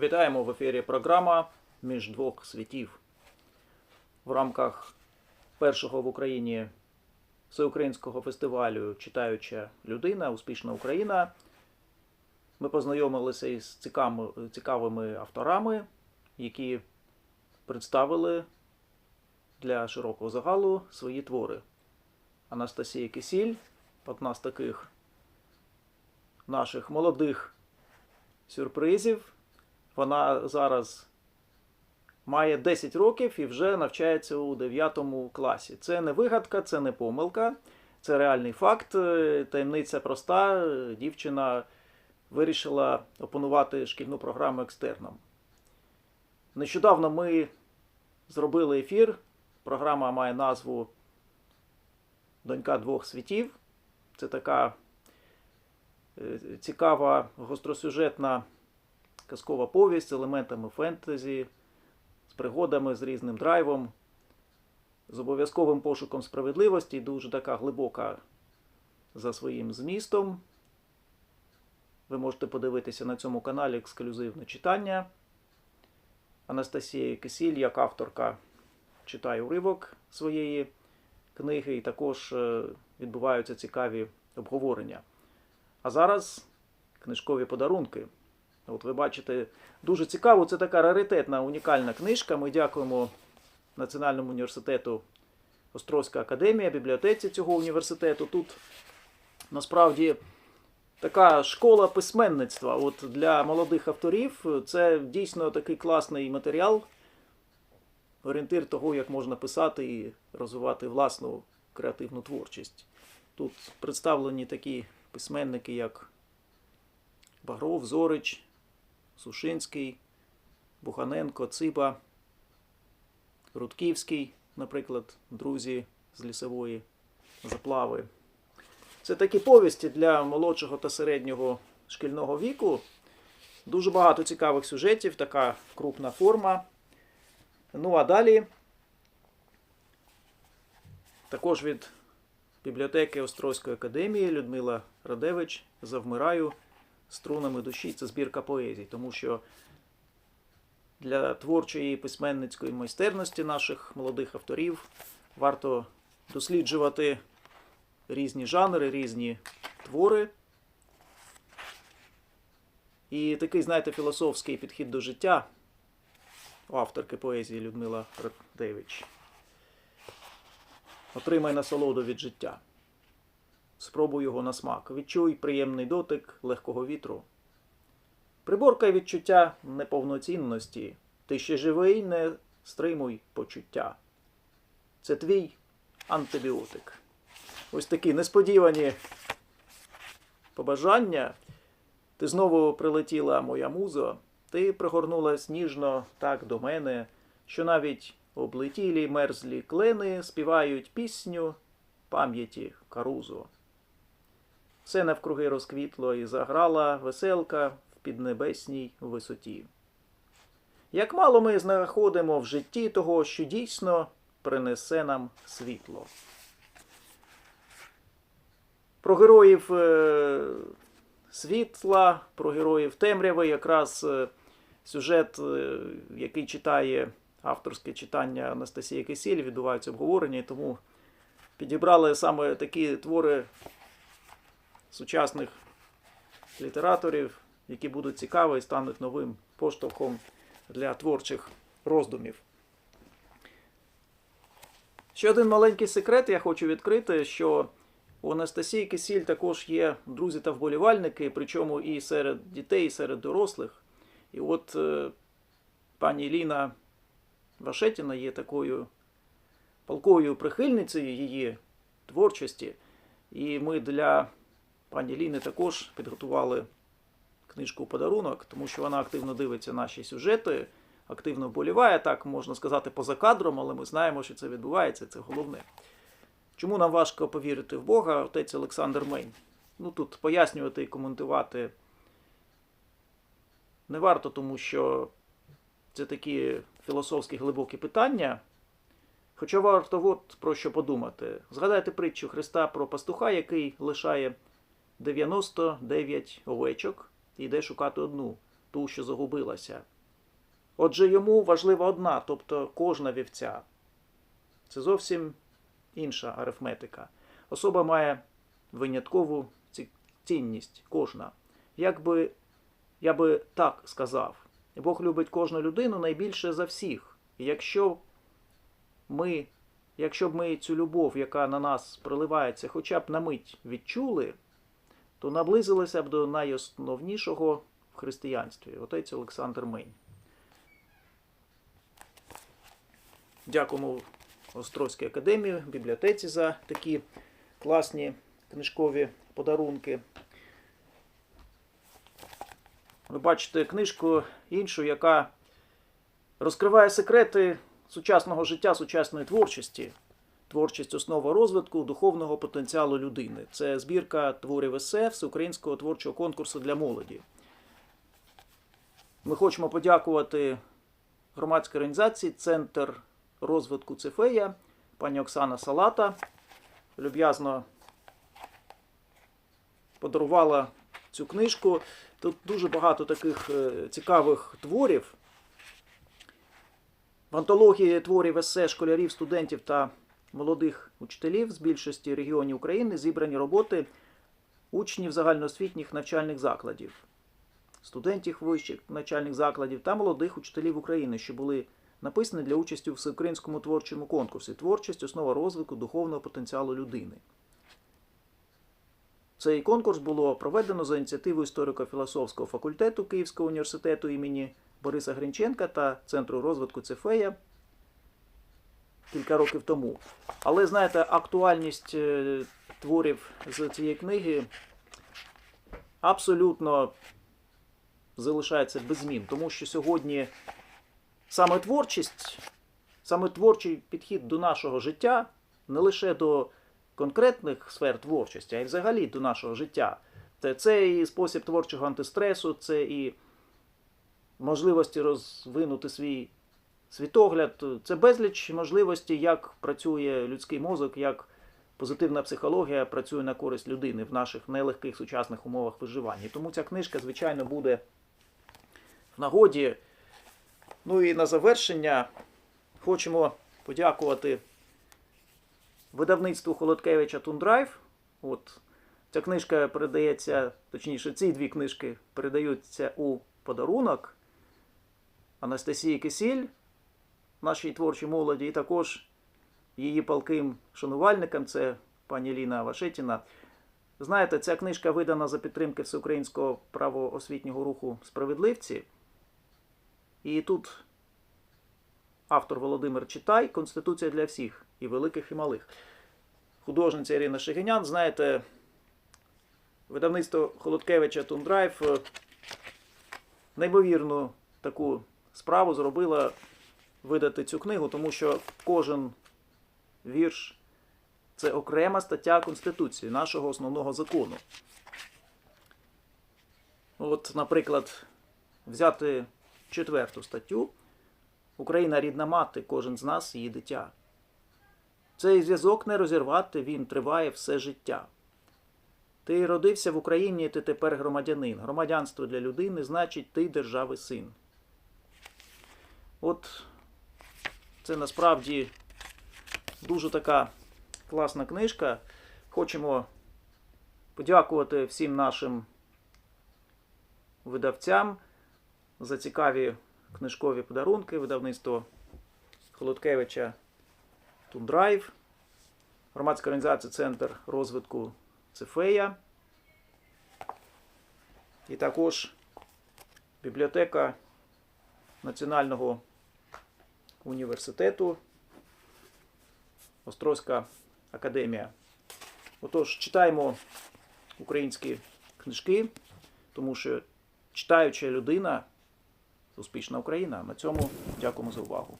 Вітаємо в ефірі програма Між двох світів. В рамках першого в Україні всеукраїнського фестивалю Читаюча людина, успішна Україна. Ми познайомилися із цікавими, авторами, які представили для широкого загалу свої твори. Анастасія Кисіль, одна з таких наших молодих сюрпризів. Вона зараз має 10 років і вже навчається у 9 класі. Це не вигадка, це не помилка, це реальний факт. Е, Таємниця проста. Дівчина вирішила опанувати шкільну програму екстерном. Нещодавно ми зробили ефір. Програма має назву Донька двох світів. Це така е, цікава гостросюжетна казкова повість з елементами фентезі, з пригодами, з різним драйвом, з обов'язковим пошуком справедливості, дуже така глибока за своїм змістом. Ви можете подивитися на цьому каналі ексклюзивне читання. Анастасія Кисіль, як авторка, читає уривок своєї книги, і також е, відбуваються цікаві обговорення. А зараз книжкові подарунки. От ви бачите, дуже цікаво, це така раритетна, унікальна книжка. Ми дякуємо Національному університету Острозька академія, бібліотеці цього університету. Тут насправді така школа письменництва. От для молодих авторів це дійсно такий класний матеріал, орієнтир того, як можна писати і розвивати власну креативну творчість. Тут представлені такі письменники, як Багров, Зорич, Сушинський, Буханенко, Циба, Рудківський, наприклад, друзі з лісової заплави. Це такі повісті для молодшого та середнього шкільного віку. Дуже багато цікавих сюжетів, така крупна форма. Ну а далі також від бібліотеки Острозької академії Людмила Радевич Завмираю струнами душі це збірка поезій, тому що для творчої письменницької майстерності наших молодих авторів варто досліджувати різні жанри, різні твори. І такий, знаєте, філософський підхід до життя у авторки поезії Людмила Радевич. Отримай насолоду від життя. Спробуй його на смак. Відчуй приємний дотик легкого вітру. Приборкай відчуття неповноцінності. Ти ще живий, не стримуй почуття. Це твій антибіотик. Ось такі несподівані побажання. Ти знову прилетіла моя музо, ти пригорнулась ніжно так до мене, що навіть облетілі мерзлі клени співають пісню пам'яті Карузо. Все навкруги розквітло і заграла веселка в піднебесній висоті. Як мало ми знаходимо в житті того, що дійсно принесе нам світло. Про героїв е, світла, про героїв темряви, якраз е, сюжет, е, який читає авторське читання Анастасії Кисіль, відбуваються обговорення, і тому підібрали саме такі твори сучасних літераторів, які будуть цікаві і стануть новим поштовхом для творчих роздумів. Ще один маленький секрет я хочу відкрити, що у Анастасії Кисіль також є друзі та вболівальники, причому і серед дітей, і серед дорослих. І от е, пані Ліна Вашетіна є такою палкою прихильницею її творчості. І ми для пані Ліни також підготували книжку подарунок, тому що вона активно дивиться наші сюжети, активно вболіває, так можна сказати, поза кадром, але ми знаємо, що це відбувається, це головне. Чому нам важко повірити в Бога, отець Олександр Мейн? Ну тут пояснювати і коментувати не варто, тому що це такі філософські глибокі питання. Хоча варто от про що подумати. Згадайте притчу Христа про пастуха, який лишає 99 овечок і йде шукати одну. ту, що загубилася. Отже, йому важлива одна, тобто кожна вівця. Це зовсім інша арифметика. Особа має виняткову цінність, кожна. Як би, я би так сказав, Бог любить кожну людину найбільше за всіх. І якщо ми, якщо б ми цю любов, яка на нас проливається, хоча б на мить відчули, то наблизилися б до найосновнішого в християнстві. Отець Олександр Мень. Дякуємо Острозькій академії, бібліотеці за такі класні книжкові подарунки. Ви бачите книжку іншу, яка розкриває секрети сучасного життя, сучасної творчості. Творчість основа розвитку духовного потенціалу людини. Це збірка творів есе Всеукраїнського творчого конкурсу для молоді. Ми хочемо подякувати громадській організації Центр розвитку Цефея, пані Оксана Салата. Люб'язно подарувала цю книжку. Тут дуже багато таких е, цікавих творів. В антології творів есе школярів, студентів та молодих учителів з більшості регіонів України зібрані роботи учнів загальноосвітніх навчальних закладів, студентів вищих навчальних закладів та молодих учителів України, що були написані для участі у всеукраїнському творчому конкурсі Творчість основа розвитку духовного потенціалу людини. Цей конкурс було проведено за ініціативою історико-філософського факультету Київського університету імені Бориса Гринченка та Центру розвитку Цефея кілька років тому. Але знаєте, актуальність е, творів з цієї книги абсолютно залишається без змін, тому що сьогодні саме творчість, саме творчий підхід до нашого життя, не лише до конкретних сфер творчості, а й взагалі до нашого життя. Це, це і спосіб творчого антистресу, це і можливості розвинути свій світогляд. Це безліч можливостей, як працює людський мозок, як позитивна психологія працює на користь людини в наших нелегких сучасних умовах виживання. Тому ця книжка, звичайно, буде в нагоді. Ну і на завершення хочемо подякувати видавництву Холодкевича Тундрайв. От ця книжка передається, точніше, ці дві книжки передаються у подарунок Анастасії Кисіль, нашій творчій молоді, і також її палким шанувальникам, це пані Ліна Вашетіна. Знаєте, ця книжка видана за підтримки Всеукраїнського правоосвітнього руху Справедливці. І тут автор Володимир Читай Конституція для всіх, і великих, і малих. Художниця Ірина Шегинян, знаєте, видавництво Холодкевича Тундрайв неймовірну таку справу зробила видати цю книгу, тому що кожен вірш це окрема стаття Конституції, нашого основного закону. От, наприклад, взяти четверту статтю. Україна рідна мати, кожен з нас її дитя. Цей зв'язок не розірвати, він триває все життя. Ти родився в Україні, ти тепер громадянин. Громадянство для людини значить ти держави син. От це насправді дуже така класна книжка. Хочемо подякувати всім нашим видавцям за цікаві книжкові подарунки, видавництво Холодкевича Тундрайв, громадська організація Центр розвитку Цефея. І також бібліотека Національного університету Острозька академія. Отож, читаємо українські книжки, тому що читаюча людина успішна Україна. На цьому дякуємо за увагу.